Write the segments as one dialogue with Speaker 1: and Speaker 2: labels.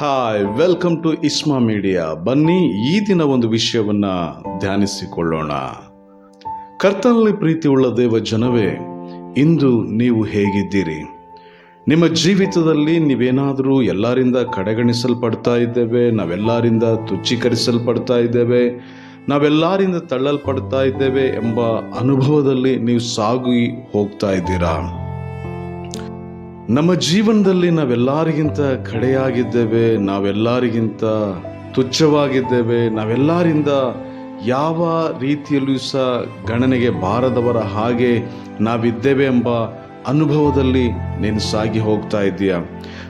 Speaker 1: Hi welcome to Isma media ಬನ್ನಿ ಈ ದಿನ ಒಂದು ವಿಷಯವನ್ನ ಧ್ಯಾನಿಸಿಕೊಳ್ಳೋಣ. ಕರ್ತನಲ್ಲಿ ಪ್ರೀತಿ ಉಳ್ಳ ದೇವ ಜನವೇ, ಇಂದು ನೀವು ಹೇಗಿದ್ದೀರಿ? ನಿಮ್ಮ ಜೀವಿತದಲ್ಲಿ ನೀವೇನಾದರೂ ಎಲ್ಲರಿಂದ ಕಡೆಗಣಿಸಲ್ಪಡ್ತಾ ಇದ್ದೇವೆ? ನಾವೆಲ್ಲರಿಂದ ತುಚ್ಛೀಕರಿಸಲ್ಪಡ್ತಾ ಇದ್ದೇವೆ? ನಾವೆಲ್ಲರಿಂದ ತಳ್ಳಲ್ಪಡ್ತಾ ಇದ್ದೇವೆ ಎಂಬ ಅನುಭವದಲ್ಲಿ ನೀವು ಸಾಗಿ ಹೋಗ್ತಾ ಇದ್ದೀರಾ? ನಮ್ಮ ಜೀವನದಲ್ಲಿ ನಾವೆಲ್ಲರಿಗಿಂತ ಕಡೆಯಾಗಿದ್ದೇವೆ, ನಾವೆಲ್ಲರಿಗಿಂತ ತುಚ್ಛವಾಗಿದ್ದೇವೆ, ನಾವೆಲ್ಲರಿಂದ ಯಾವ ರೀತಿಯಲ್ಲೂ ಸಹ ಗಣನೆಗೆ ಬಾರದವರ ಹಾಗೆ ನಾವಿದ್ದೇವೆ ಎಂಬ ಅನುಭವದಲ್ಲಿ ನೀನು ಸಾಗಿ ಹೋಗ್ತಾ ಇದ್ದೀಯ?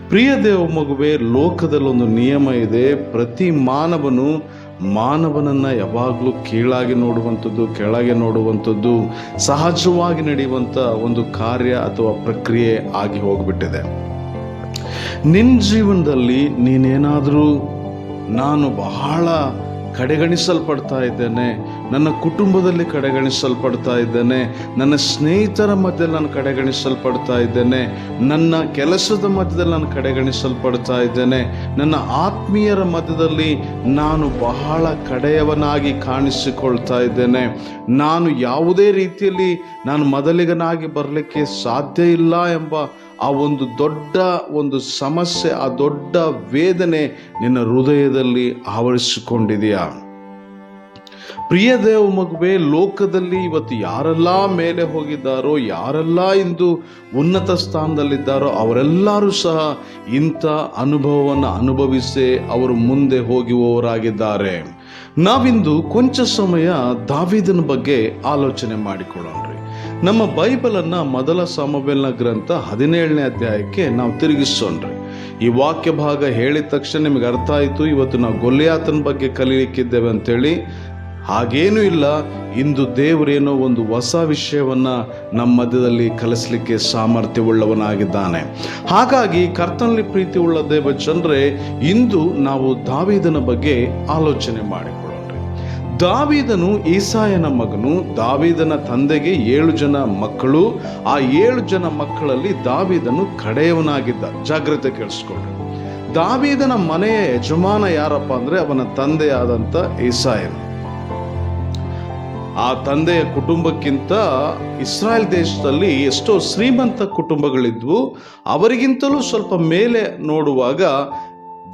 Speaker 1: ಪ್ರಿಯ ದೇವ ಮಗುವೆ, ಲೋಕದಲ್ಲೊಂದು ನಿಯಮ ಇದೆ. ಪ್ರತಿ ಮಾನವನು ಮಾನವನನ್ನ ಯಾವಾಗಲೂ ಕೀಳಾಗಿ ನೋಡುವಂಥದ್ದು, ಕೆಳಗೆ ನೋಡುವಂಥದ್ದು, ಸಹಜವಾಗಿ ನಡೆಯುವಂಥ ಒಂದು ಕಾರ್ಯ ಅಥವಾ ಪ್ರಕ್ರಿಯೆ ಆಗಿ ಹೋಗಿಬಿಟ್ಟಿದೆ. ನಿನ್ನ ಜೀವನದಲ್ಲಿ ನೀನೇನಾದರೂ ನಾನು ಬಹಳ ಕಡೆಗಣಿಸಲ್ಪಡ್ತಾ ಇದ್ದೇನೆ ನನ್ನ ಕುಟುಂಬದಲ್ಲಿ ಕಡೆಗಣಿಸಲ್ಪಡ್ತಾ ಇದ್ದೇನೆ. ನನ್ನ ಸ್ನೇಹಿತರ ಮಧ್ಯದಲ್ಲಿ ನಾನು ಕಡೆಗಣಿಸಲ್ಪಡ್ತಾ ಇದ್ದೇನೆ. ನನ್ನ ಕೆಲಸದ ಮಧ್ಯದಲ್ಲಿ ನಾನು ಕಡೆಗಣಿಸಲ್ಪಡ್ತಾ ಇದ್ದೇನೆ. ನನ್ನ ಆತ್ಮೀಯರ ಮಧ್ಯದಲ್ಲಿ ನಾನು ಬಹಳ ಕಡೆಯವನಾಗಿ ಕಾಣಿಸಿಕೊಳ್ತಾ ಇದ್ದೇನೆ. ನಾನು ಯಾವುದೇ ರೀತಿಯಲ್ಲಿ ನಾನು ಮೊದಲಿಗನಾಗಿ ಬರಲಿಕ್ಕೆ ಸಾಧ್ಯ ಇಲ್ಲ ಎಂಬ ಆ ಒಂದು ದೊಡ್ಡ ಒಂದು ಸಮಸ್ಯೆ, ಆ ದೊಡ್ಡ ವೇದನೆ ನಿನ್ನ ಹೃದಯದಲ್ಲಿ ಆವರಿಸಿಕೊಂಡಿದೆಯಾ? ಪ್ರಿಯ ದೇವ ಮಗುವೆ, ಲೋಕದಲ್ಲಿ ಇವತ್ತು ಯಾರೆಲ್ಲ ಮೇಲೆ ಹೋಗಿದ್ದಾರೋ, ಯಾರೆಲ್ಲ ಇಂದು ಉನ್ನತ ಸ್ಥಾನದಲ್ಲಿದ್ದಾರೋ, ಅವರೆಲ್ಲರೂ ಸಹ ಇಂಥ ಅನುಭವವನ್ನು ಅನುಭವಿಸೇ ಅವರು ಮುಂದೆ ಹೋಗುವವರಾಗಿದ್ದಾರೆ. ನಾವಿಂದು ಕೊಂಚ ಸಮಯ ದಾವಿದನ ಬಗ್ಗೆ ಆಲೋಚನೆ ಮಾಡಿಕೊಳ್ಳೋಣ್ರಿ ನಮ್ಮ ಬೈಬಲನ್ನು ಮೊದಲ ಸಮವೆಲ್ನ ಗ್ರಂಥ ಹದಿನೇಳನೇ ಅಧ್ಯಾಯಕ್ಕೆ ನಾವು ತಿರುಗಿಸೋಣ್ರಿ ಈ ವಾಕ್ಯ ಭಾಗ ಹೇಳಿದ ತಕ್ಷಣ ನಿಮಗೆ ಅರ್ಥ ಆಯಿತು, ಇವತ್ತು ನಾವು ಗೊಲ್ಲಿಯಾತನ ಬಗ್ಗೆ ಕಲೀಲಿಕ್ಕಿದ್ದೇವೆ ಅಂತೇಳಿ. ಹಾಗೇನೂ ಇಲ್ಲ. ಇಂದು ದೇವರೇನೋ ಒಂದು ಹೊಸ ವಿಷಯವನ್ನ ನಮ್ಮ ಮಧ್ಯದಲ್ಲಿ ಕಲಿಸಲಿಕ್ಕೆ ಸಾಮರ್ಥ್ಯವುಳ್ಳವನಾಗಿದ್ದಾನೆ. ಹಾಗಾಗಿ ಕರ್ತನಲ್ಲಿ ಪ್ರೀತಿ ಉಳ್ಳ ದೇವ ಜನರೇ ಇಂದು ನಾವು ದಾವಿದನ ಬಗ್ಗೆ ಆಲೋಚನೆ ಮಾಡಿಕೊಳ್ಳೋಣ ದಾವಿದನು ಈಸಾಯನ ಮಗನು, ದಾವಿದನ ತಂದೆಗೆ ಏಳು ಜನ ಮಕ್ಕಳು. ಆ ಏಳು ಜನ ಮಕ್ಕಳಲ್ಲಿ ದಾವಿದನು ಕಡೆಯವನಾಗಿದ್ದ. ಜಾಗ್ರತೆ ಕೇಳಿಸ್ಕೊಂಡ್ರು ದಾವಿದನ ಮನೆಯ ಯಜಮಾನ ಯಾರಪ್ಪ ಅಂದರೆ ಅವನ ತಂದೆಯಾದಂಥ ಈಸಾಯನು. ಆ ತಂದೆಯ ಕುಟುಂಬಕ್ಕಿಂತ ಇಸ್ರಾಯೇಲ್ ದೇಶದಲ್ಲಿ ಎಷ್ಟೋ ಶ್ರೀಮಂತ ಕುಟುಂಬಗಳಿದ್ವು. ಅವರಿಗಿಂತಲೂ ಸ್ವಲ್ಪ ಮೇಲೆ ನೋಡುವಾಗ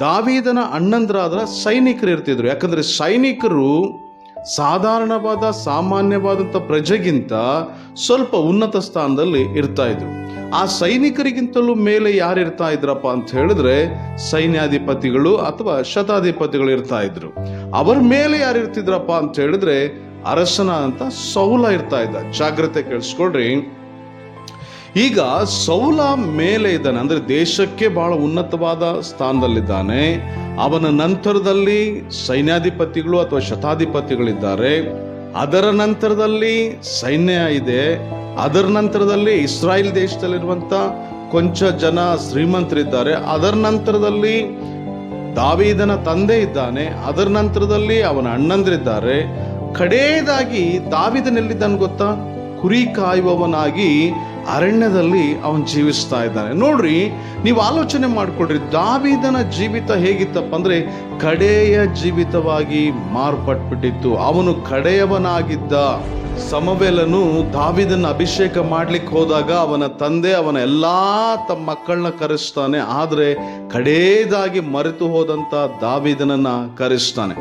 Speaker 1: ದಾವೀದನ ಅಣ್ಣಂದ್ರಾದ ಸೈನಿಕರು ಇರ್ತಿದ್ರು. ಯಾಕಂದ್ರೆ ಸೈನಿಕರು ಸಾಧಾರಣವಾದ ಸಾಮಾನ್ಯವಾದಂಥ ಪ್ರಜೆಗಿಂತ ಸ್ವಲ್ಪ ಉನ್ನತ ಸ್ಥಾನದಲ್ಲಿ ಇರ್ತಾ ಇದ್ರು. ಆ ಸೈನಿಕರಿಗಿಂತಲೂ ಮೇಲೆ ಯಾರು ಇರ್ತಾ ಇದ್ರಪ್ಪ ಅಂತ ಹೇಳಿದ್ರೆ ಸೈನ್ಯಾಧಿಪತಿಗಳು ಅಥವಾ ಶತಾಧಿಪತಿಗಳು ಇರ್ತಾ ಇದ್ರು. ಅವರ ಮೇಲೆ ಯಾರು ಇರ್ತಿದ್ರಪ್ಪ ಅಂತ ಹೇಳಿದ್ರೆ ಅರಸನ ಅಂತ ಸೌಲ ಇರ್ತಾ ಇದ್ದ. ಜಾಗ್ರತೆ ಕೇಳಿಸ್ಕೊಡ್ರಿ ಈಗ ಸೌಲ ಮೇಲೆ ಇದ್ದಾನೆ, ಅಂದ್ರೆ ದೇಶಕ್ಕೆ ಬಹಳ ಉನ್ನತವಾದ ಸ್ಥಾನದಲ್ಲಿದ್ದಾನೆ. ಅವನ ನಂತರದಲ್ಲಿ ಸೈನ್ಯಾಧಿಪತಿಗಳು ಅಥವಾ ಶತಾಧಿಪತಿಗಳಿದ್ದಾರೆ. ಅದರ ನಂತರದಲ್ಲಿ ಸೈನ್ಯ ಇದೆ. ಅದರ ನಂತರದಲ್ಲಿ ಇಸ್ರಾಯೇಲ್ ದೇಶದಲ್ಲಿರುವಂತ ಕೊಂಚ ಜನ ಶ್ರೀಮಂತರಿದ್ದಾರೆ. ಅದರ ನಂತರದಲ್ಲಿ ದಾವಿದನ ತಂದೆ ಇದ್ದಾನೆ. ಅದರ ನಂತರದಲ್ಲಿ ಅವನ ಅಣ್ಣಂದಿರಿದ್ದಾರೆ. ಕಡೇದಾಗಿ ದಾವಿದನೆಲ್ಲಿದ್ದಾನೆ ಗೊತ್ತಾ? ಕುರಿ ಕಾಯುವವನಾಗಿ ಅರಣ್ಯದಲ್ಲಿ ಅವನು ಜೀವಿಸ್ತಾ ಇದ್ದಾನೆ. ನೋಡ್ರಿ, ನೀವು ಆಲೋಚನೆ ಮಾಡಿಕೊಡ್ರಿ ದಾವಿದನ ಜೀವಿತ ಹೇಗಿತ್ತಪ್ಪ ಅಂದ್ರೆ ಕಡೆಯ ಜೀವಿತವಾಗಿ ಮಾರ್ಪಟ್ಬಿಟ್ಟಿತ್ತು. ಅವನು ಕಡೆಯವನಾಗಿದ್ದ. ಸಮವೆಲನು ದಾವಿದನ್ನು ಅಭಿಷೇಕ ಮಾಡ್ಲಿಕ್ಕೆ ಹೋದಾಗ ಅವನ ತಂದೆ ಅವನ ಎಲ್ಲಾ ತಮ್ಮ ಮಕ್ಕಳನ್ನ ಕರೆಸ್ತಾನೆ, ಆದರೆ ಕಡೇದಾಗಿ ಮರೆತು ಹೋದಂತ ದಾವಿದನನ್ನ ಕರೆಸ್ತಾನೆ.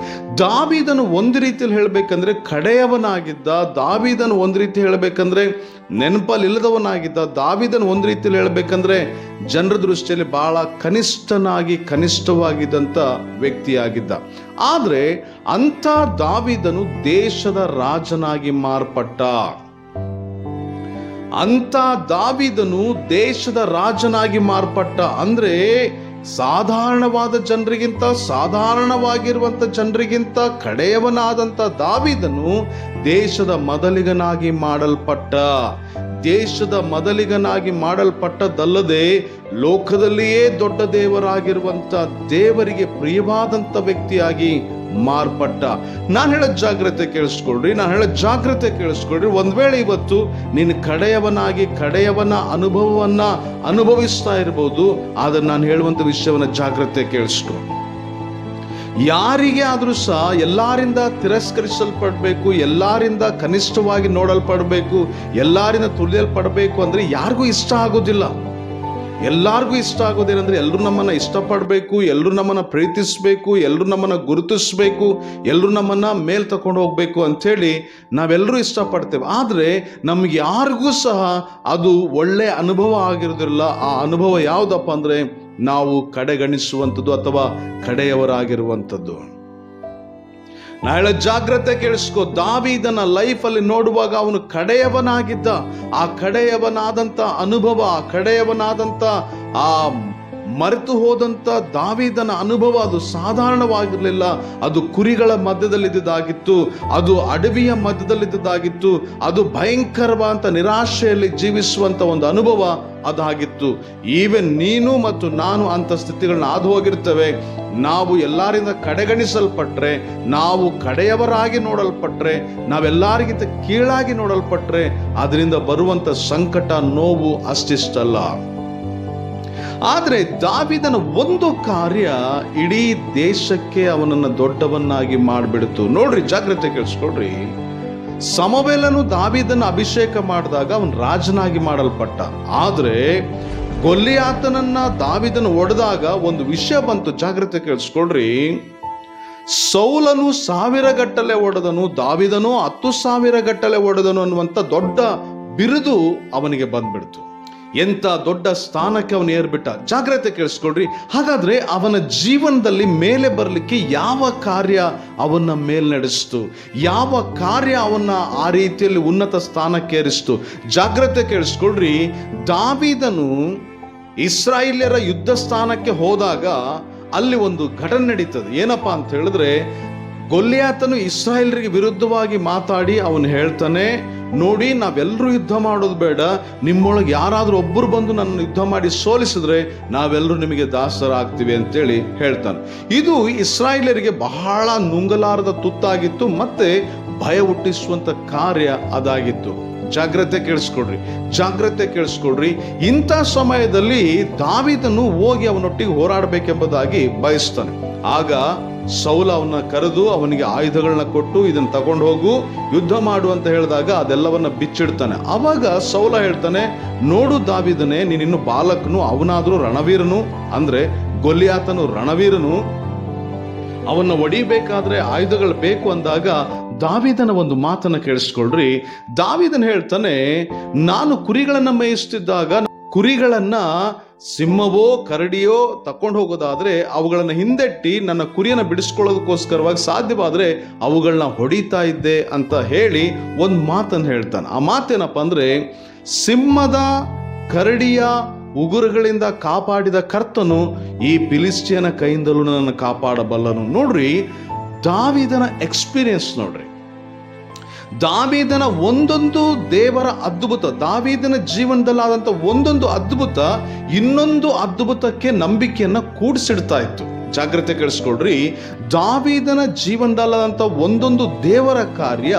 Speaker 1: ದಾವಿದನು ಒಂದು ರೀತಿಯಲ್ಲಿ ಹೇಳಬೇಕಂದ್ರೆ ಕಡೆಯವನಾಗಿದ್ದ, ದಾವಿದನು ಒಂದು ರೀತಿ ಹೇಳಬೇಕಂದ್ರೆ ನೆನಪಲ್ಲಿಲ್ಲದವನಾಗಿದ್ದ, ದಾವಿದನ ಒಂದು ರೀತಿಯಲ್ಲಿ ಹೇಳಬೇಕಂದ್ರೆ ಜನರ ದೃಷ್ಟಿಯಲ್ಲಿ ಬಹಳ ಕನಿಷ್ಠನಾಗಿ ಕನಿಷ್ಠವಾಗಿದ್ದಂಥ ವ್ಯಕ್ತಿಯಾಗಿದ್ದ. ಆದರೆ ಅಂಥ ದಾವಿದನು ದೇಶದ ರಾಜನಾಗಿ ಮಾರ್ಪಟ್ಟ. ಅಂತ ದಾವಿದನು ದೇಶದ ರಾಜನಾಗಿ ಮಾರ್ಪಟ್ಟ. ಅಂದ್ರೆ ಸಾಧಾರಣವಾದ ಜನರಿಗಿಂತ ಸಾಧಾರಣವಾಗಿರುವಂತ ಜನರಿಗಿಂತ ಕಡೆಯವನಾದಂತ ದಾವಿದನು ದೇಶದ ಮೊದಲಿಗನಾಗಿ ಮಾಡಲ್ಪಟ್ಟ. ದೇಶದ ಮೊದಲಿಗನಾಗಿ ಮಾಡಲ್ಪಟ್ಟದಲ್ಲದೆ ಲೋಕದಲ್ಲಿಯೇ ದೊಡ್ಡ ದೇವರಾಗಿರುವಂತ ದೇವರಿಗೆ ಪ್ರಿಯವಾದಂಥ ವ್ಯಕ್ತಿಯಾಗಿ ಮಾರ್ಪಟ್ಟ. ನಾನು ಹೇಳೋ ಜಾಗ್ರತೆ ಕೇಳಿಸ್ಕೊಳ್ರಿ, ನಾನು ಹೇಳೋ ಜಾಗ್ರತೆ ಕೇಳಿಸ್ಕೊಳ್ರಿ. ಒಂದು ವೇಳೆ ಇವತ್ತು ನೀನು ಕಡೆಯವನಾಗಿ ಕಡೆಯವನ ಅನುಭವವನ್ನ ಅನುಭವಿಸ್ತಾ ಇರ್ಬೋದು, ಆದ್ರೆ ನಾನು ಹೇಳುವಂತ ವಿಷಯವನ್ನ ಜಾಗ್ರತೆ ಕೇಳಿಸ್ಕೊ. ಯಾರಿಗೆ ಆದರೂ ಸಹ ಎಲ್ಲರಿಂದ ತಿರಸ್ಕರಿಸಲ್ಪಡಬೇಕು, ಎಲ್ಲರಿಂದ ಕನಿಷ್ಠವಾಗಿ ನೋಡಲ್ಪಡಬೇಕು, ಎಲ್ಲರಿಂದ ತುಳಿಯಲ್ಪಡಬೇಕು ಅಂದರೆ ಯಾರಿಗೂ ಇಷ್ಟ ಆಗೋದಿಲ್ಲ. ಎಲ್ಲರಿಗೂ ಇಷ್ಟ ಆಗೋದೇನೆಂದರೆ ಎಲ್ಲರೂ ನಮ್ಮನ್ನ ಇಷ್ಟಪಡಬೇಕು ಎಲ್ಲರೂ ನಮ್ಮನ್ನ ಪ್ರೀತಿಸಬೇಕು ಎಲ್ಲರೂ ನಮ್ಮನ್ನ ಗುರುತಿಸಬೇಕು ಎಲ್ಲರೂ ನಮ್ಮನ್ನ ಮೇಲ್ ತಗೊಂಡು ಹೋಗಬೇಕು ಅಂಥೇಳಿ ನಾವೆಲ್ಲರೂ ಇಷ್ಟಪಡ್ತೇವೆ. ಆದರೆ ನಮ್ಗೆ ಯಾರಿಗೂ ಸಹ ಅದು ಒಳ್ಳೆ ಅನುಭವ ಆಗಿರೋದಿಲ್ಲ. ಆ ಅನುಭವ ಯಾವುದಪ್ಪ ಅಂದ್ರೆ ನಾವು ಕಡೆಗಣಿಸುವಂಥದ್ದು ಅಥವಾ ಕಡೆಯವರಾಗಿರುವಂಥದ್ದು. ನಾಳೆ ಜಾಗ್ರತೆ ಕೇಳಿಸ್ಕೊ. ದಾವಿದನ ಲೈಫಲ್ಲಿ ನೋಡುವಾಗ ಅವನು ಕಡೆಯವನಾಗಿದ್ದ. ಆ ಕಡೆಯವನಾದಂಥ ಅನುಭವ ಆ ಕಡೆಯವನಾದಂಥ ಆ ಮರೆತು ಹೋದಂಥ ದಾವಿದನ ಅನುಭವ ಅದು ಸಾಧಾರಣವಾಗಿರಲಿಲ್ಲ. ಅದು ಕುರಿಗಳ ಮಧ್ಯದಲ್ಲಿದ್ದಾಗಿತ್ತು ಅದು ಅಡವಿಯ ಮಧ್ಯದಲ್ಲಿದ್ದಾಗಿತ್ತು ಅದು ಭಯಂಕರವಾದಂಥ ನಿರಾಶೆಯಲ್ಲಿ ಜೀವಿಸುವಂಥ ಒಂದು ಅನುಭವ ಅದಾಗಿತ್ತು. ಈವೆನ್ ನೀನು ಮತ್ತು ನಾನು ಅಂತ ಸ್ಥಿತಿಗಳನ್ನ ಹಾದು ಹೋಗಿರ್ತವೆ ನಾವು ಎಲ್ಲರಿಂದ ಕಡೆಗಣಿಸಲ್ಪಟ್ರೆ, ನಾವು ಕಡೆಯವರಾಗಿ ನೋಡಲ್ಪಟ್ರೆ, ನಾವೆಲ್ಲರಿಗಿಂತ ಕೀಳಾಗಿ ನೋಡಲ್ಪಟ್ರೆ, ಅದರಿಂದ ಬರುವಂತ ಸಂಕಟ, ನೋವು ಅಷ್ಟಿಷ್ಟಲ್ಲ. ಆದರೆ ದಾವಿದನ ಒಂದು ಕಾರ್ಯ ಇಡೀ ದೇಶಕ್ಕೆ ಅವನನ್ನು ದೊಡ್ಡವನ್ನಾಗಿ ಮಾಡಿಬಿಡ್ತು. ನೋಡ್ರಿ, ಜಾಗ್ರತೆ ಕೇಳಿಸ್ಕೊಡ್ರಿ ಸಮವೇಲನು ದಾವಿದನ ಅಭಿಷೇಕ ಮಾಡಿದಾಗ ಅವನು ರಾಜನಾಗಿ ಮಾಡಲ್ಪಟ್ಟ. ಆದರೆ ಗೊಲ್ಲಿಯಾತನನ್ನ ದಾವಿದನ ಒಡೆದಾಗ ಒಂದು ವಿಷಯ ಬಂತು, ಜಾಗ್ರತೆ ಕೇಳಿಸ್ಕೊಡ್ರಿ ಸೌಲನು ಸಾವಿರ ಗಟ್ಟಲೆ ಒಡೆದನು, ದಾವಿದನು ಹತ್ತು ಸಾವಿರ ಗಟ್ಟಲೆ ಒಡೆದನು ಅನ್ನುವಂಥ ದೊಡ್ಡ ಬಿರುದು ಅವನಿಗೆ ಬಂದ್ಬಿಡ್ತು. ಎಂತ ದೊಡ್ಡ ಸ್ಥಾನಕ್ಕೆ ಅವನು ಏರ್ಬಿಟ್ಟ? ಜಾಗ್ರತೆ ಕೇಳಿಸ್ಕೊಳ್ರಿ. ಹಾಗಾದ್ರೆ ಅವನ ಜೀವನದಲ್ಲಿ ಮೇಲೆ ಬರಲಿಕ್ಕೆ ಯಾವ ಕಾರ್ಯ ಅವನ್ನ ಮೇಲ್ ನಡೆಸ್ತು? ಯಾವ ಕಾರ್ಯ ಅವನ್ನ ಆ ರೀತಿಯಲ್ಲಿ ಉನ್ನತ ಸ್ಥಾನಕ್ಕೆ ಏರಿಸ್ತು? ಜಾಗ್ರತೆ ಕೇಳಿಸ್ಕೊಳ್ರಿ. ದಾವಿದನು ಇಸ್ರಾಯಿಲ್ಯರ ಯುದ್ಧ ಸ್ಥಾನಕ್ಕೆ ಹೋದಾಗ ಅಲ್ಲಿ ಒಂದು ಘಟನೆ ನಡೀತದೆ. ಏನಪ್ಪಾ ಅಂತ ಹೇಳಿದ್ರೆ, ಗೊಲ್ಯಾತನು ಇಸ್ರಾಯೇಲ್ರಿಗೆ ವಿರುದ್ಧವಾಗಿ ಮಾತಾಡಿ ಅವನು ಹೇಳ್ತಾನೆ ನೋಡಿ, ನಾವೆಲ್ಲರೂ ಯುದ್ಧ ಮಾಡೋದು ಬೇಡ. ನಿಮ್ಮೊಳಗೆ ಯಾರಾದರೂ ಒಬ್ಬರು ಬಂದು ನನ್ನ ಯುದ್ಧ ಮಾಡಿ ಸೋಲಿಸಿದ್ರೆ ನಾವೆಲ್ಲರೂ ನಿಮಗೆ ದಾಸರಾಗ್ತೀವಿ ಅಂತೇಳಿ ಹೇಳ್ತಾನೆ. ಇದು ಇಸ್ರಾಯೇಲರಿಗೆ ಬಹಳ ನುಂಗಲಾರದ ತುತ್ತಾಗಿತ್ತು, ಮತ್ತೆ ಭಯ ಹುಟ್ಟಿಸುವಂಥ ಕಾರ್ಯ ಅದಾಗಿತ್ತು. ಜಾಗ್ರತೆ ಕೇಳಿಸ್ಕೊಡ್ರಿ ಜಾಗ್ರತೆ ಕೇಳಿಸ್ಕೊಡ್ರಿ. ಇಂಥ ಸಮಯದಲ್ಲಿ ದಾವಿದನು ಹೋಗಿ ಅವನೊಟ್ಟಿಗೆ ಹೋರಾಡಬೇಕೆಂಬುದಾಗಿ ಬಯಸ್ತಾನೆ. ಆಗ ಸೌಲ ಅವನ್ನ ಕರೆದು ಅವನಿಗೆ ಆಯುಧಗಳನ್ನ ಕೊಟ್ಟು ಇದನ್ನ ತಗೊಂಡು ಹೋಗು, ಯುದ್ಧ ಮಾಡು ಅಂತ ಹೇಳಿದಾಗ ಅದೆಲ್ಲವನ್ನ ಬಿಚ್ಚಿಡ್ತಾನೆ. ಅವಾಗ ಸೌಲ ಹೇಳ್ತಾನೆ, ನೋಡು ದಾವಿದನೆ, ನೀನಿನ್ನು ಬಾಲಕನು, ಅವನಾದರೂ ರಣವೀರನು, ಅಂದ್ರೆ ಗೊಲ್ಲಿಯಾತನು ರಣವೀರನು. ಅವನ್ನ ಒಡಿಬೇಕಾದ್ರೆ ಆಯುಧಗಳು ಬೇಕು ಅಂದಾಗ ದಾವಿದನ ಒಂದು ಮಾತನ್ನ ಕೇಳಿಸ್ಕೊಳ್ರಿ. ದಾವಿದನ್ ಹೇಳ್ತಾನೆ, ನಾನು ಕುರಿಗಳನ್ನ ಮೇಯಿಸ್ತಿದ್ದಾಗ, ಕುರಿಗಳನ್ನ ಸಿಂಹವೋ, ಕರಡಿಯೋ ತಕೊಂಡು ಹೋಗೋದಾದ್ರೆ ಅವುಗಳನ್ನ ಹಿಂದೆಟ್ಟಿ ನನ್ನ ಕುರಿಯನ್ನ ಬಿಡಿಸ್ಕೊಳ್ಳೋದಕ್ಕೋಸ್ಕರವಾಗಿ ಸಾಧ್ಯವಾದ್ರೆ ಅವುಗಳನ್ನ ಹೊಡಿತಾ ಇದ್ದೆ ಅಂತ ಹೇಳಿ ಒಂದು ಮಾತನ್ನು ಹೇಳ್ತಾನೆ. ಆ ಮಾತೇನಪ್ಪ ಅಂದ್ರೆ, ಸಿಂಹದ ಕರಡಿಯ ಉಗುರುಗಳಿಂದ ಕಾಪಾಡಿದ ಕರ್ತನು ಈ ಫಿಲಿಸ್ಟಿಯನ ಕೈಯಿಂದಲೂ ನನ್ನ ಕಾಪಾಡಬಲ್ಲನು. ನೋಡ್ರಿ, ದಾವಿದನ ಎಕ್ಸ್ಪೀರಿಯನ್ಸ್ ನೋಡ್ರಿ. ದಾವೀದನ ಒಂದೊಂದು ದೇವರ ಅದ್ಭುತ ದಾವೀದನ ಜೀವನದಲ್ಲಾದಂಥ ಒಂದೊಂದು ಅದ್ಭುತ ಇನ್ನೊಂದು ಅದ್ಭುತಕ್ಕೆ ನಂಬಿಕೆಯನ್ನು ಕೂಡಿಸಿಡ್ತಾ ಇತ್ತು. ಜಾಗ್ರತೆ ಕೆಡಿಸ್ಕೊಳ್ರಿ. ದಾವಿದನ ಜೀವನದಲ್ಲದಂಥ ಒಂದೊಂದು ದೇವರ ಕಾರ್ಯ,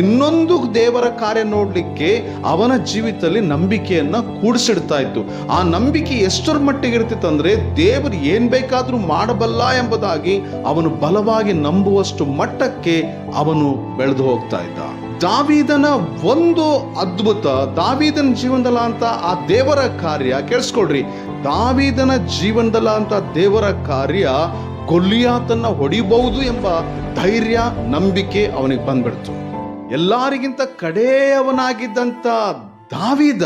Speaker 1: ಇನ್ನೊಂದು ದೇವರ ಕಾರ್ಯ ನೋಡಲಿಕ್ಕೆ ಅವನ ಜೀವಿತದಲ್ಲಿ ನಂಬಿಕೆಯನ್ನು ಕೂಡಿಸಿಡ್ತಾ ಇತ್ತು. ಆ ನಂಬಿಕೆ ಎಷ್ಟರ ಮಟ್ಟಿಗೆ ಇರ್ತಿತ್ತು ಅಂದರೆ, ದೇವರು ಏನು ಬೇಕಾದರೂ ಮಾಡಬಲ್ಲ ಎಂಬುದಾಗಿ ಅವನು ಬಲವಾಗಿ ನಂಬುವಷ್ಟು ಮಟ್ಟಕ್ಕೆ ಅವನು ಬೆಳೆದು ಹೋಗ್ತಾ ಇದ್ದ. ದಾವೀದನ ಒಂದು ಅದ್ಭುತ, ದಾವೀದನ ಜೀವನದಲ್ಲ ಅಂತ ಆ ದೇವರ ಕಾರ್ಯ ಕೇಳಿಸ್ಕೊಡ್ರಿ ದಾವೀದನ ಜೀವನದಲ್ಲ ಅಂತ ದೇವರ ಕಾರ್ಯ ಗೊಲ್ಲಿಯಾತನ್ನ ಹೊಡಿಬಹುದು ಎಂಬ ಧೈರ್ಯ, ನಂಬಿಕೆ ಅವನಿಗೆ ಬಂದ್ಬಿಡ್ತು. ಎಲ್ಲರಿಗಿಂತ ಕಡೆಯವನಾಗಿದ್ದಂಥ ದಾವಿದ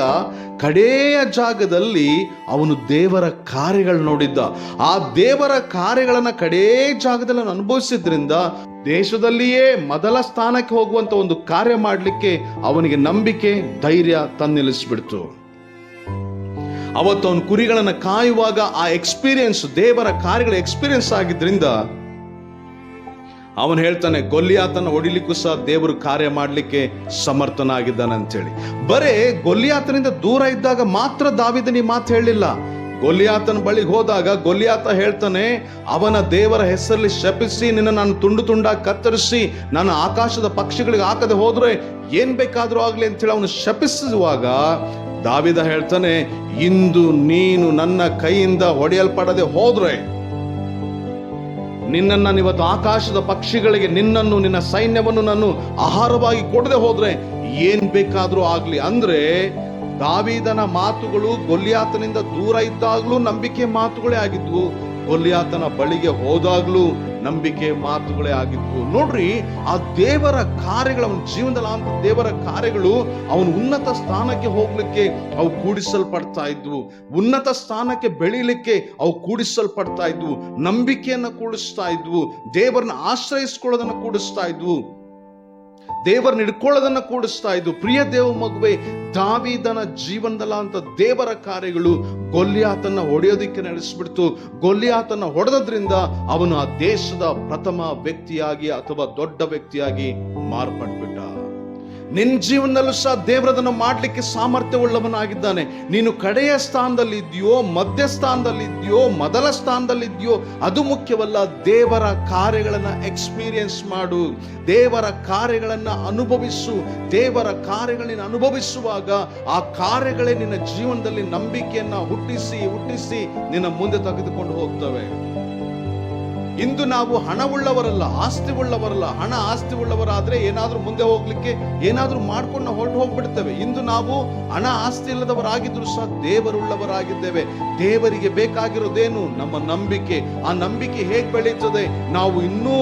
Speaker 1: ಕಡೆಯ ಜಾಗದಲ್ಲಿ ಅವನು ದೇವರ ಕಾರ್ಯಗಳು ನೋಡಿದ್ದ. ಆ ದೇವರ ಕಾರ್ಯಗಳನ್ನ ಕಡೇ ಜಾಗದಲ್ಲಿ ಅನುಭವಿಸಿದ್ರಿಂದ ದೇಶದಲ್ಲಿಯೇ ಮೊದಲ ಸ್ಥಾನಕ್ಕೆ ಹೋಗುವಂತ ಒಂದು ಕಾರ್ಯ ಮಾಡಲಿಕ್ಕೆ ಅವನಿಗೆ ನಂಬಿಕೆ, ಧೈರ್ಯ ತನ್ನಿಲ್ಲಿಸ್ಬಿಡ್ತು. ಅವತ್ತು ಅವನು ಕುರಿಗಳನ್ನು ಕಾಯುವಾಗ ಆ ಎಕ್ಸ್ಪೀರಿಯನ್ಸ್, ದೇವರ ಕಾರ್ಯಗಳ ಎಕ್ಸ್ಪೀರಿಯನ್ಸ್ ಆಗಿದ್ರಿಂದ ಅವನು ಹೇಳ್ತಾನೆ ಗೊಲ್ಲಿಯಾತನ ಹೊಡಿಲಿಕ್ಕೂ ಸಹ ದೇವರು ಕಾರ್ಯ ಮಾಡಲಿಕ್ಕೆ ಸಮರ್ಥನಾಗಿದ್ದಾನೆ ಅಂತೇಳಿ ಬರೇ ಗೊಲ್ಲಿಯಾತನಿಂದ ದೂರ ಇದ್ದಾಗ ಮಾತ್ರ ದಾವಿದನಿ ಮಾತು ಹೇಳಲಿಲ್ಲ. ಗೊಲಿಯಾತನ ಬಳಿಗೆ ಹೋದಾಗ ಗೊಲಿಯಾತ ಹೇಳ್ತಾನೆ, ಅವನ ದೇವರ ಹೆಸರಲ್ಲಿ ಶಪಿಸಿ, ನಿನ್ನ ನಾನು ತುಂಡು ತುಂಡಾಗಿ ಕತ್ತರಿಸಿ ನಾನು ಆಕಾಶದ ಪಕ್ಷಿಗಳಿಗೆ ಹಾಕದೆ ಹೋದ್ರೆ ಏನ್ ಬೇಕಾದ್ರೂ ಆಗ್ಲಿ ಅಂತ ಹೇಳಿ ಅವನು ಶಪಿಸುವಾಗ ದಾವಿದ ಹೇಳ್ತಾನೆ, ಇಂದು ನೀನು ನನ್ನ ಕೈಯಿಂದ ಹೊಡೆಯಲ್ಪಡದೆ ಹೋದ್ರೆ, ನಿನ್ನನ್ನು ಇವತ್ತು ಆಕಾಶದ ಪಕ್ಷಿಗಳಿಗೆ, ನಿನ್ನನ್ನು ನಿನ್ನ ಸೈನ್ಯವನ್ನು ನಾನು ಆಹಾರವಾಗಿ ಕೊಡದೆ ಹೋದ್ರೆ ಏನ್ ಬೇಕಾದ್ರೂ ಆಗ್ಲಿ. ಅಂದ್ರೆ ದಾವೀದನ ಮಾತುಗಳು ಗೊಲ್ಯಾತನಿಂದ ದೂರ ಇದ್ದಾಗಲೂ ನಂಬಿಕೆ ಮಾತುಗಳೇ ಆಗಿದ್ವು. ಗೊಲ್ಯಾತನ ಬಳಿಗೆ ಹೋದಾಗ್ಲೂ ನಂಬಿಕೆ ಮಾತುಗಳೇ ಆಗಿದ್ವು. ನೋಡ್ರಿ, ಆ ದೇವರ ಕಾರ್ಯಗಳು, ಅವನ ಜೀವನದಲ್ಲಿ ಅಂತ ದೇವರ ಕಾರ್ಯಗಳು ಅವನ ಉನ್ನತ ಸ್ಥಾನಕ್ಕೆ ಹೋಗ್ಲಿಕ್ಕೆ ಅವು ಕೂಡಿಸಲ್ಪಡ್ತಾ ಇದ್ವು. ಉನ್ನತ ಸ್ಥಾನಕ್ಕೆ ಬೆಳೀಲಿಕ್ಕೆ ಅವು ಕೂಡಿಸಲ್ಪಡ್ತಾ ಇದ್ವು. ನಂಬಿಕೆಯನ್ನ ಕೂಡಿಸ್ತಾ ಇದ್ವು. ದೇವರನ್ನ ಆಶ್ರಯಿಸ್ಕೊಳ್ಳೋದನ್ನ ಕೂಡಿಸ್ತಾ ಇದ್ವು. ದೇವರನ್ನ ಹಿಡ್ಕೊಳ್ಳೋದನ್ನ ಕೂಡಿಸ್ತಾ ಇದ್ದು, ಪ್ರಿಯ ದೇವ ಮಗುವೆ, ದಾವಿದನ ಜೀವನದಲ್ಲ ಅಂತ ದೇವರ ಕಾರ್ಯಗಳು ಗೊಲ್ಯಾತನ್ನ ಹೊಡೆಯೋದಿಕ್ಕೆ ನಡೆಸಿಬಿಡ್ತು. ಗೊಲ್ಯಾತನ್ನ ಹೊಡೆದ್ರಿಂದ ಅವನು ಆ ದೇಶದ ಪ್ರಥಮ ವ್ಯಕ್ತಿಯಾಗಿ ಅಥವಾ ದೊಡ್ಡ ವ್ಯಕ್ತಿಯಾಗಿ ಮಾರ್ಪಟ್ಬಿಟ್ಟ. ನಿನ್ನ ಜೀವನದಲ್ಲೂ ಸಹ ದೇವರದನ್ನು ಮಾಡಲಿಕ್ಕೆ ಸಾಮರ್ಥ್ಯವುಳ್ಳವನಾಗಿದ್ದಾನೆ. ನೀನು ಕಡೆಯ ಸ್ಥಾನದಲ್ಲಿ ಇದೆಯೋ ಮಧ್ಯ ಸ್ಥಾನದಲ್ಲಿ ಇದೆಯೋ ಮೊದಲ ಸ್ಥಾನದಲ್ಲಿ ಇದೆಯೋ ಅದು ಮುಖ್ಯವಲ್ಲ, ದೇವರ ಕಾರ್ಯಗಳನ್ನು ಎಕ್ಸ್ಪೀರಿಯನ್ಸ್ ಮಾಡು. ದೇವರ ಕಾರ್ಯಗಳನ್ನು ಅನುಭವಿಸು. ದೇವರ ಕಾರ್ಯಗಳನ್ನ ಅನುಭವಿಸುವಾಗ ಆ ಕಾರ್ಯಗಳೇ ನಿನ್ನ ಜೀವನದಲ್ಲಿ ನಂಬಿಕೆಯನ್ನು ಹುಟ್ಟಿಸಿ ಹುಟ್ಟಿಸಿ ನಿನ್ನ ಮುಂದೆ ತೆಗೆದುಕೊಂಡು ಹೋಗ್ತವೆ. ಇಂದು ನಾವು ಹಣವುಳ್ಳವರಲ್ಲ ಆಸ್ತಿ ಉಳ್ಳವರಲ್ಲ ಹಣ ಆಸ್ತಿ ಉಳ್ಳವರಾದ್ರೆ ಏನಾದ್ರೂ ಮುಂದೆ ಹೋಗ್ಲಿಕ್ಕೆ, ಏನಾದ್ರೂ ಮಾಡ್ಕೊಂಡು ಹೊರಟು ಹೋಗ್ಬಿಡ್ತೇವೆ. ಇಂದು ನಾವು ಹಣ ಆಸ್ತಿ ಇಲ್ಲದವರಾಗಿದ್ರು ಸಹ ದೇವರುಳ್ಳವರಾಗಿದ್ದೇವೆ. ದೇವರಿಗೆ ಬೇಕಾಗಿರೋದೇನು? ನಮ್ಮ ನಂಬಿಕೆ. ಆ ನಂಬಿಕೆ ಹೇಗ್ ಬೆಳೀತದೆ ನಾವು ಇನ್ನೂ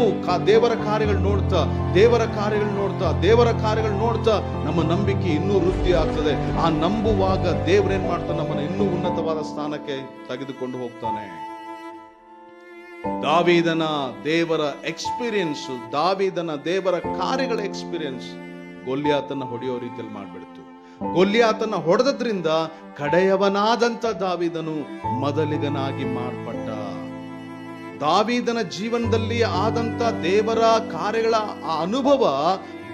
Speaker 1: ದೇವರ ಕಾರ್ಯಗಳು ನೋಡ್ತಾ, ದೇವರ ಕಾರ್ಯಗಳು ನೋಡ್ತಾ, ದೇವರ ಕಾರ್ಯಗಳು ನೋಡ್ತಾ ನಮ್ಮ ನಂಬಿಕೆ ಇನ್ನೂ ವೃದ್ಧಿ ಆಗ್ತದೆ. ಆ ನಂಬುವಾಗ ದೇವರೇನ್ ಮಾಡ್ತಾ ನಮ್ಮನ್ನ ಇನ್ನೂ ಉನ್ನತವಾದ ಸ್ಥಾನಕ್ಕೆ ತೆಗೆದುಕೊಂಡು ಹೋಗ್ತಾನೆ. ದಾವೀದನ ದೇವರ ಎಕ್ಸ್ಪೀರಿಯನ್ಸ್ ದಾವೀದನ ದೇವರ ಕಾರ್ಯಗಳ ಎಕ್ಸ್ಪೀರಿಯನ್ಸ್ ಗೊಲ್ಯಾತನ ಹೊಡೆಯೋ ರೀತಿಯಲ್ಲಿ ಮಾಡಿಬಿಡ್ತು. ಗೊಲ್ಯಾತನ ಹೊಡೆದ್ರಿಂದ ಕಡೆಯವನಾದಂತ ದಾವೀದನು ಮೊದಲಿಗನಾಗಿ ಮಾರ್ಪಟ್ಟ. ದಾವೀದನ ಜೀವನದಲ್ಲಿ ಆದಂತ ದೇವರ ಕಾರ್ಯಗಳ ಆ ಅನುಭವ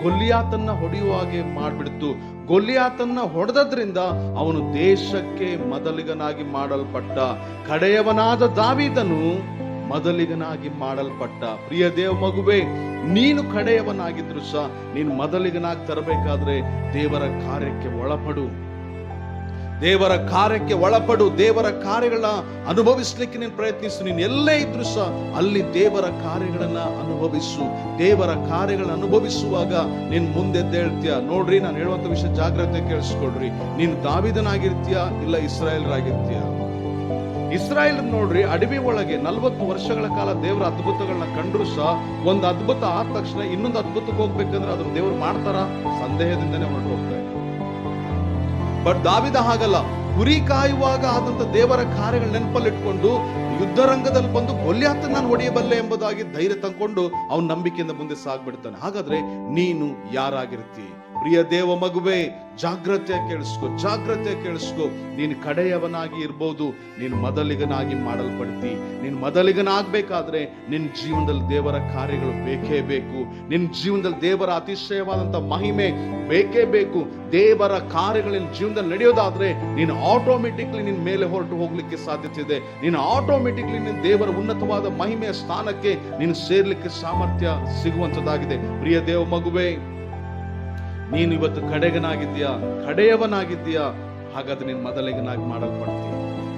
Speaker 1: ಗೊಲ್ಯಾತನ್ನ ಹೊಡೆಯುವ ಹಾಗೆ ಮಾಡ್ಬಿಡ್ತು. ಗೊಲ್ಯಾತನ್ನ ಹೊಡೆದ್ರಿಂದ ಅವನು ದೇಶಕ್ಕೆ ಮೊದಲಿಗನಾಗಿ ಮಾಡಲ್ಪಟ್ಟ. ಕಡೆಯವನಾದ ದಾವೀದನು ಮೊದಲಿಗನಾಗಿ ಮಾಡಲ್ಪಟ್ಟ ಪ್ರಿಯ ದೇವ ಮಗುವೆ, ನೀನು ಕಡೆಯವನಾಗಿದ್ರು ಸಹ ನೀನು ಮೊದಲಿಗನಾಗಿ ತರಬೇಕಾದ್ರೆ ದೇವರ ಕಾರ್ಯಕ್ಕೆ ಒಳಪಡು. ದೇವರ ಕಾರ್ಯಕ್ಕೆ ಒಳಪಡು, ದೇವರ ಕಾರ್ಯಗಳನ್ನ ಅನುಭವಿಸ್ಲಿಕ್ಕೆ ನೀನು ಪ್ರಯತ್ನಿಸು. ನೀನು ಎಲ್ಲೇ ಇದ್ರು ಸಹ ಅಲ್ಲಿ ದೇವರ ಕಾರ್ಯಗಳನ್ನ ಅನುಭವಿಸು. ದೇವರ ಕಾರ್ಯಗಳನ್ನ ಅನುಭವಿಸುವಾಗ ನೀನು ಮುಂದೆದ್ದೇಳ್ತೀಯ ನೋಡ್ರಿ, ನಾನು ಹೇಳುವಂತ ವಿಷಯ ಜಾಗ್ರತೆ ಕೇಳಿಸ್ಕೊಡ್ರಿ ನೀನು ದಾವಿದನಾಗಿರ್ತೀಯ, ಇಲ್ಲ ಇಸ್ರಾಯೇಲ್ರಾಗಿರ್ತೀಯ? ಇಸ್ರಾಯೇಲ್ ನೋಡ್ರಿ, ಅಡವಿ ಒಳಗೆ ನಲವತ್ತು ವರ್ಷಗಳ ಕಾಲ ದೇವರ ಅದ್ಭುತಗಳನ್ನ ಕಂಡ್ರು ಸಹ ಒಂದು ಅದ್ಭುತ ಆದ ತಕ್ಷಣ ಇನ್ನೊಂದು ಅದ್ಭುತಕ್ಕೆ ಹೋಗ್ಬೇಕಂದ್ರೆ ಅದ್ರ ದೇವ್ರು ಮಾಡ್ತಾರ? ಸಂದೇಹದಿಂದನೇ ಹೊರಟು ಹೋಗ್ತಾರೆ. ಬಟ್ ದಾವಿದ ಹಾಗಲ್ಲ, ಕುರಿ ಕಾಯುವಾಗ ಆದಂತ ದೇವರ ಕಾರ್ಯಗಳ ನೆನಪಲ್ಲಿಟ್ಕೊಂಡು ಯುದ್ಧ ರಂಗದಲ್ಲಿ ಬಂದು ಗೊಲ್ಯಾತ ನಾನು ಹೊಡೆಯಬಲ್ಲೆ ಎಂಬುದಾಗಿ ಧೈರ್ಯ ತಂದ್ಕೊಂಡು ಅವನ ನಂಬಿಕೆಯಿಂದ ಮುಂದೆ ಸಾಗ್ಬಿಡ್ತಾನೆ. ಹಾಗಾದ್ರೆ ನೀನು ಯಾರಾಗಿರ್ತಿ? ಪ್ರಿಯ ದೇವ ಮಗುವೆ, ಜಾಗ್ರತೆ ಕೇಳಿಸ್ಕೊ ಜಾಗ್ರತೆ ಕೇಳಿಸ್ಕೊ. ನೀನು ಕಡೆಯವನಾಗಿ ಇರ್ಬೋದು, ನೀನು ಮೊದಲಿಗನಾಗಿ ಮಾಡಲ್ಪಡ್ತಿ. ನೀನು ಮೊದಲಿಗನಾಗಬೇಕಾದ್ರೆ ನಿನ್ನ ಜೀವನದಲ್ಲಿ ದೇವರ ಕಾರ್ಯಗಳು ಬೇಕೇ ಬೇಕು. ನಿನ್ನ ಜೀವನದಲ್ಲಿ ದೇವರ ಅತಿಶಯವಾದಂತ ಮಹಿಮೆ ಬೇಕೇ ಬೇಕು. ದೇವರ ಕಾರ್ಯಗಳು ನಿನ್ನ ಜೀವನದಲ್ಲಿ ನಡೆಯೋದಾದ್ರೆ ನೀನು ಆಟೋಮೆಟಿಕ್ಲಿ ನಿನ್ನ ಮೇಲೆ ಹೊರಟು ಹೋಗ್ಲಿಕ್ಕೆ ಸಾಧ್ಯತೆ ಇದೆ. ನೀನು ಆಟೋಮೆಟಿಕ್ಲಿ ನಿನ್ನ ದೇವರ ಉನ್ನತವಾದ ಮಹಿಮೆಯ ಸ್ಥಾನಕ್ಕೆ ನೀನು ಸೇರ್ಲಿಕ್ಕೆ ಸಾಮರ್ಥ್ಯ ಸಿಗುವಂತದ್ದಾಗಿದೆ ಪ್ರಿಯ ದೇವ ಮಗುವೆ, ನೀನು ಇವತ್ತು ಕಡೆಗನಾಗಿದ್ದೀಯಾ? ಕಡೆಯವನಾಗಿದ್ದೀಯಾ? ಹಾಗಾದ್ರೆ ನೀನು ಮೊದಲಿಗನಾಗಿ ಮಾಡಲ್ಪಡ್ತಿ.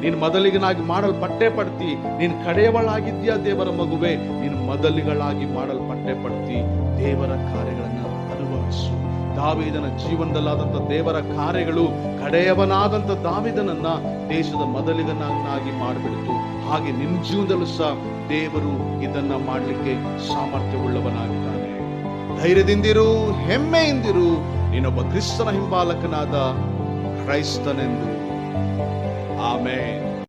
Speaker 1: ನೀನು ಮೊದಲಿಗನಾಗಿ ಮಾಡಲ್ಪಟ್ಟೆ ಪಡ್ತಿ ನೀನು ಕಡೆಯವಳಾಗಿದ್ದೀಯಾ ದೇವರ ಮಗುವೆ? ನೀನು ಮೊದಲಿಗಳಾಗಿ ಮಾಡಲ್ಪಟ್ಟೆ ಪಡ್ತಿ ದೇವರ ಕಾರ್ಯಗಳನ್ನ ಅನುಭವಿಸು. ದಾವಿದನ ಜೀವನದಲ್ಲಾದಂಥ ದೇವರ ಕಾರ್ಯಗಳು ಕಡೆಯವನಾದಂಥ ದಾವಿದನನ್ನ ದೇಶದ ಮೊದಲಿಗನನ್ನಾಗಿ ಮಾಡಿಬಿಡ್ತು. ಹಾಗೆ ನಿಮ್ಮ ಜೀವನದಲ್ಲೂ ಸಹ ದೇವರು ಇದನ್ನ ಮಾಡಲಿಕ್ಕೆ ಸಾಮರ್ಥ್ಯವುಳ್ಳವನಾಗಿದ್ದಾನೆ. ಧೈರ್ಯದಿಂದಿರು, ಹೆಮ್ಮೆಯಿಂದಿರು ನೀನೊಬ್ಬ ಕ್ರಿಸ್ತನ ಹಿಂಬಾಲಕನಾದ ಕ್ರೈಸ್ತನೆಂದು. ಆಮೇನ್.